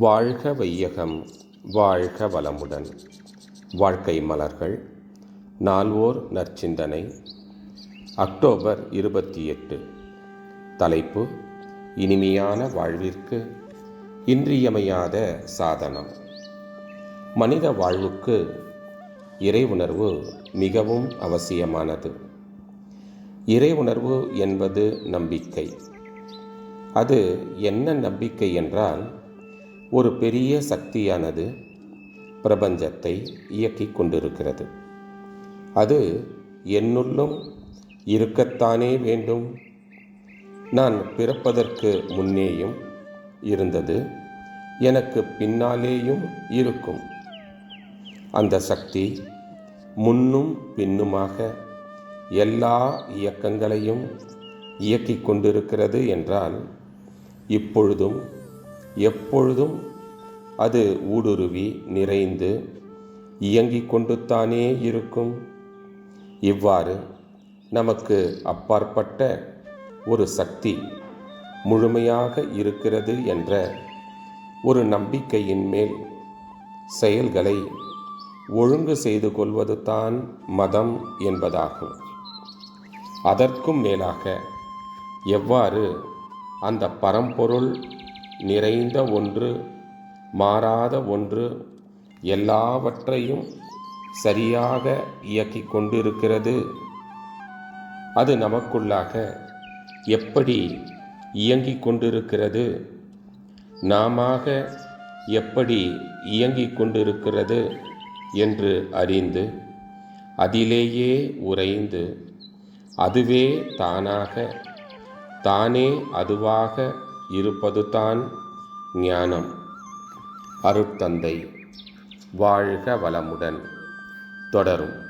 வாழ்க வையகம் வாழ்க வளமுடன். வாழ்க்கை மலர்கள் நால்வோர் நற்சிந்தனை. அக்டோபர் இருபத்தி எட்டு. தலைப்பு இனிமையான வாழ்விற்கு இன்றியமையாத சாதனம். மனித வாழ்வுக்கு இறை உணர்வு மிகவும் அவசியமானது. இறை உணர்வு என்பது நம்பிக்கை. அது என்ன நம்பிக்கை என்றால் ஒரு பெரிய சக்தியானது பிரபஞ்சத்தை இயக்கிக் கொண்டிருக்கிறது. அது என்னுள்ளும் இருக்கத்தானே வேண்டும். நான் பிறப்பதற்கு முன்னேயும் இருந்தது எனக்கு பின்னாலேயும் இருக்கும். அந்த சக்தி முன்னும் பின்னுமாக எல்லா இயக்கங்களையும் இயக்கிக் கொண்டிருக்கிறது என்றால் இப்பொழுதும் எப்பொழுதும் அது ஊடுருவி நிறைந்து இயங்கிக் கொண்டுத்தானே இருக்கும். இவ்வாறு நமக்கு அப்பாற்பட்ட ஒரு சக்தி முழுமையாக இருக்கிறது என்ற ஒரு நம்பிக்கையின் மேல் செயல்களை ஒழுங்கு செய்து கொள்வது தான் மதம் என்பதாகும். அதற்கும் மேலாக எவ்வாறு அந்த பரம்பொருள் நிறைந்த ஒன்று மாறாத ஒன்று எல்லாவற்றையும் சரியாக இயக்கிக் கொண்டிருக்கிறது. அது நமக்குள்ளாக எப்படி இயங்கிக் கொண்டிருக்கிறது? நாமாக எப்படி இயங்கிக் கொண்டிருக்கிறது என்று அறிந்து அதிலேயே உறைந்து அதுவே தானாக தானே அதுவாக இருப்பதுதான் ஞானம். அருட்தந்தை. வாழ்க வளமுடன். தொடரும்.